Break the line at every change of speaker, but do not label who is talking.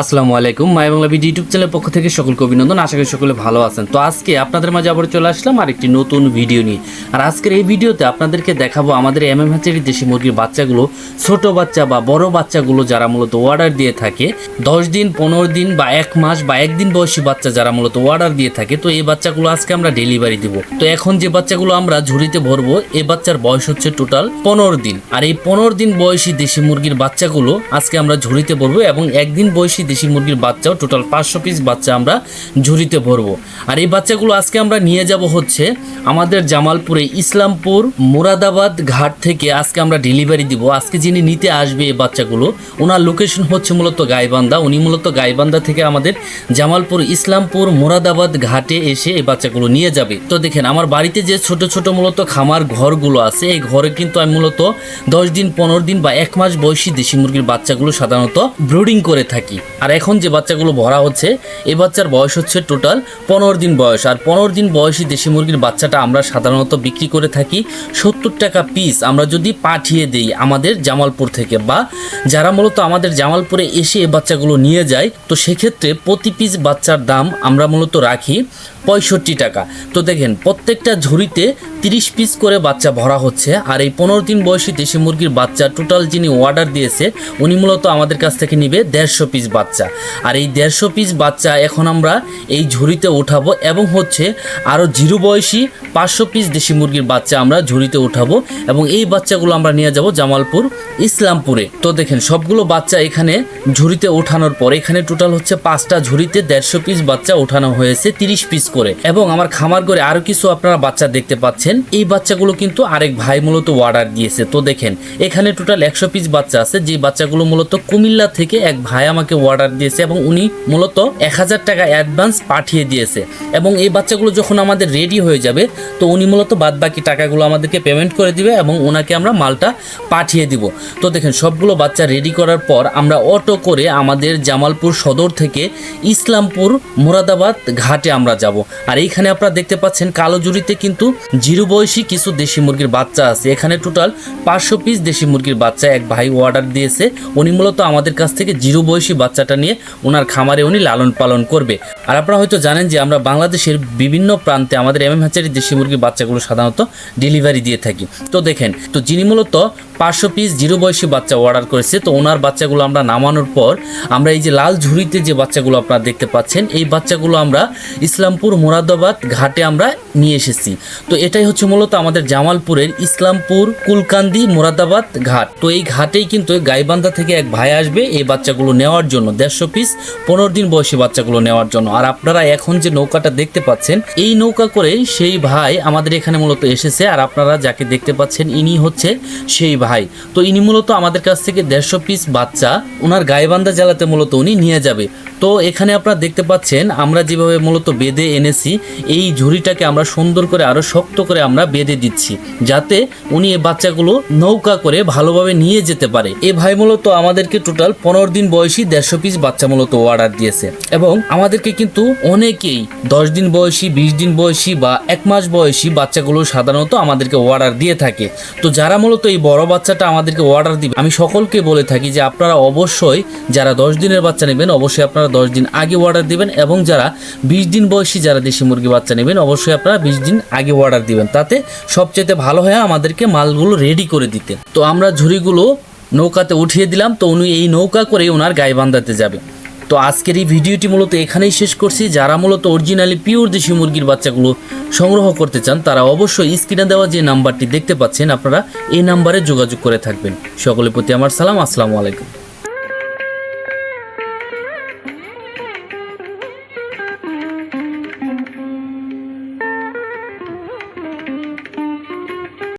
আসসালামু আলাইকুম। মাই Bangla video YouTube চ্যানেলের পক্ষ থেকে সকলকে অভিনন্দন। আশা করি সকলে ভালো আছেন। তো আজকে আপনাদের মাঝে আবার চলে আসলাম আরেকটি নতুন ভিডিও নিয়ে। আর আজকের এই ভিডিওতে আপনাদেরকে দেখাবো আমাদের এম এম হাচারি দেশি মুরগির বাচ্চাগুলো, ছোট বাচ্চা বা বড় বাচ্চাগুলো যারা মূলত অর্ডার দিয়ে থাকে, দশ দিন, পনেরো দিন বা এক মাস বা একদিন বয়সী বাচ্চা যারা মূলত অর্ডার দিয়ে থাকে, তো এই বাচ্চাগুলো আজকে আমরা ডেলিভারি দিব। তো এখন যে বাচ্চাগুলো আমরা ঝুড়িতে ভরবো এই বাচ্চার বয়স হচ্ছে টোটাল পনেরো দিন। আর এই পনেরো দিন বয়সী দেশি মুরগির বাচ্চাগুলো আজকে আমরা ঝুড়িতে ভরবো এবং একদিন বয়সী দেশি মুরগির বাচ্চাও টোটাল পাঁচশো পিস বাচ্চা আমরা ঝুড়িতে ভরবো। আর এই বাচ্চাগুলো আজকে আমরা নিয়ে যাব হচ্ছে আমাদের জামালপুরে ইসলামপুর মুরাদাবাদ ঘাট থেকে আজকে আমরা ডেলিভারি দিব। আজকে যিনি নিতে আসবে এই বাচ্চাগুলো, ওনার লোকেশন হচ্ছে মূলত গাইবান্ধা। উনি মূলত গাইবান্ধা থেকে আমাদের জামালপুর ইসলামপুর মুরাদাবাদ ঘাটে এসে এই বাচ্চাগুলো নিয়ে যাবে। তো দেখেন, আমার বাড়িতে যে ছোট ছোট মূলত খামার ঘরগুলো আছে, এই ঘরে কিন্তু আমি মূলত দশ দিন, পনেরো দিন বা এক মাস বয়সী দেশি মুরগির বাচ্চাগুলো সাধারণত ব্রুডিং করে থাকি। আর এখন যে বাচ্চাগুলো ভরা হচ্ছে, এই বাচ্চার বয়স হচ্ছে টোটাল পনেরো দিন বয়স। আর পনেরো দিন বয়সী দেশি মুরগির বাচ্চাটা আমরা সাধারণত বিক্রি করে থাকি সত্তর টাকা পিস আমরা যদি পাঠিয়ে দিই আমাদের জামালপুর থেকে। বা যারা মূলত আমাদের জামালপুরে এসে এই বাচ্চাগুলো নিয়ে যায়, তো সেক্ষেত্রে প্রতি পিস বাচ্চার দাম আমরা মূলত রাখি পঁয়ষট্টি টাকা। তো দেখেন, প্রত্যেকটা ঝুড়িতে তিরিশ পিস করে বাচ্চা ভরা হচ্ছে। আর এই পনেরো দিন বয়সী দেশি মুরগির বাচ্চা টোটাল যিনি অর্ডার দিয়েছে, উনি মূলত আমাদের কাছ থেকে নিবে দেড়শো পিস বাচ্চা। আর এই দেড়শো পিস বাচ্চা এখন আমরা এই ঝুড়িতে উঠাবো এবং হচ্ছে আরও জিরো বয়সী পাঁচশো পিস দেশি মুরগির বাচ্চা আমরা ঝুড়িতে উঠাবো এবং এই বাচ্চাগুলো আমরা নিয়ে যাব জামালপুর, ইসলামপুরে। তো দেখেন, সবগুলো বাচ্চা এখানে ঝুড়িতে ওঠানোর পর এখানে টোটাল হচ্ছে পাঁচটা ঝুড়িতে দেড়শো পিস বাচ্চা ওঠানো হয়েছে তিরিশ পিস করে। এবং আমার খামার করে আরও কিছু আপনারা বাচ্চা দেখতে পাচ্ছেন। এই বাচ্চাগুলো কিন্তু আরেক ভাই মূলত অর্ডার দিয়েছে। তো দেখেন, এখানে টোটাল একশো পিস বাচ্চা আছে। যে বাচ্চাগুলো মূলত কুমিল্লা থেকে এক ভাই আমাকে অর্ডার দিয়েছে এবং উনি মূলত এক হাজার টাকা অ্যাডভান্স পাঠিয়ে দিয়েছে। এবং এই বাচ্চাগুলো যখন আমাদের রেডি হয়ে যাবে, তো উনি মূলত বাদ বাকি টাকাগুলো আমাদেরকে পেমেন্ট করে দিবে এবং ওনাকে আমরা মালটা পাঠিয়ে দিব। তো দেখেন, সবগুলো বাচ্চা রেডি করার পর আমরা অটো করে আমাদের জামালপুর সদর থেকে ইসলামপুর মোরাদাবাদ ঘাটে আমরা যাব। আর এইখানে আপনারা দেখতে পাচ্ছেন কালো জুড়িতে কিন্তু জিরো বয়সী কিছু দেশি মুরগির বাচ্চা আছে। এখানে টোটাল পাঁচশো পিস দেশি মুরগির বাচ্চা এক ভাই অর্ডার দিয়েছে। উনি মূলত আমাদের কাছ থেকে জিরো বয়সী বাচ্চাটা নিয়ে ওনার খামারে উনি লালন পালন করবে। আর আপনারা হয়তো জানেন যে আমরা বাংলাদেশের বিভিন্ন প্রান্তে আমাদের এম এম হাচারি দেশি মুরগির বাচ্চাগুলো সাধারণত ডেলিভারি দিয়ে থাকি। তো দেখেন, তো যিনি মূলত পাঁচশো পিস জিরো বয়সী বাচ্চা অর্ডার করেছে, তো ওনার বাচ্চাগুলো আমরা নামানোর পর আমরা এই যে লাল ঝুড়িতে যে বাচ্চাগুলো আপনারা দেখতে পাচ্ছেন, এই বাচ্চাগুলো আমরা ইসলামপুর মোরাদাবাদ ঘাটে আমরা নিয়ে এসেছি। তো এটাই হচ্ছে মূলত আমাদের জামালপুরের ইসলামপুর কুলকান্দি মোরাদাবাদ ঘাট। তো এই ঘাটেই কিন্তু গাইবান্ধা থেকে এক ভাই আসবে এই বাচ্চাগুলো নেওয়ার জন্য। দেড়শো পিস পনেরো দিন বয়সী বাচ্চাগুলো নেওয়ার জন্য। আর আপনারা এখন যে নৌকাটা দেখতে পাচ্ছেন, এই নৌকা করে সেই ভাই আমাদের এখানে মূলত এসেছে। আর আপনারা যাকে দেখতে পাচ্ছেন, ইনি হচ্ছে সেই ভাই। তো ইনি মূলত আমাদের কাছ থেকে দেড়শো পিস বাচ্চা ওনার গায়েবান্ধা জেলাতে মূলত উনি নিয়ে যাবে। তো এখানে আপনারা দেখতে পাচ্ছেন, আমরা যেভাবে মূলত বেঁধে এনেছি, এই ঝুড়িটাকে আমরা সুন্দর করে আরও শক্ত করে আমরা বেঁধে দিচ্ছি, যাতে উনি এই বাচ্চাগুলো নৌকা করে ভালোভাবে নিয়ে যেতে পারে। এ ভাই মূলত আমাদেরকে টোটাল পনেরো দিন বয়সী দেড়শো পিস বাচ্চা মূলত অর্ডার দিয়েছে। এবং আমাদেরকে কিন্তু অনেকেই দশ দিন বয়সী, বিশ দিন বয়সী বা এক মাস বয়সী বাচ্চাগুলো সাধারণত আমাদেরকে অর্ডার দিয়ে থাকে। তো যারা মূলত এই বড় বাচ্চাটা আমাদেরকে অর্ডার দিবে, আমি সকলকে বলে থাকি যে আপনারা অবশ্যই যারা দশ দিনের বাচ্চা নেবেন, অবশ্যই আপনারা দশ দিন আগে অর্ডার দিবেন এবং যারা বিশ দিন বয়সী যারা দেশি মুরগি বাচ্চা নেবেন, অবশ্যই আপনারা বিশ দিন আগে অর্ডার দিবেন। তাতে সবচেয়ে ভালো হয় আমাদেরকে মালগুলো রেডি করে দিতে। তো আমরা ঝুড়িগুলো নৌকাতে উঠিয়ে দিলাম, তো উনি এই নৌকা করে ওনার গায়ে বান্ধাতে যাবে। তো আজকের এই ভিডিওটি মূলত এখানেই শেষ করছি। যারা মূলত অরিজিনালি পিওর দেশি মুরগির বাচ্চাগুলো সংগ্রহ করতে চান, তারা অবশ্যই স্ক্রিনে দেওয়া যে নাম্বারটি দেখতে পাচ্ছেন, আপনারা এই নাম্বারে যোগাযোগ করে থাকবেন। সকলের প্রতি আমার সালাম, আসসালামু আলাইকুম।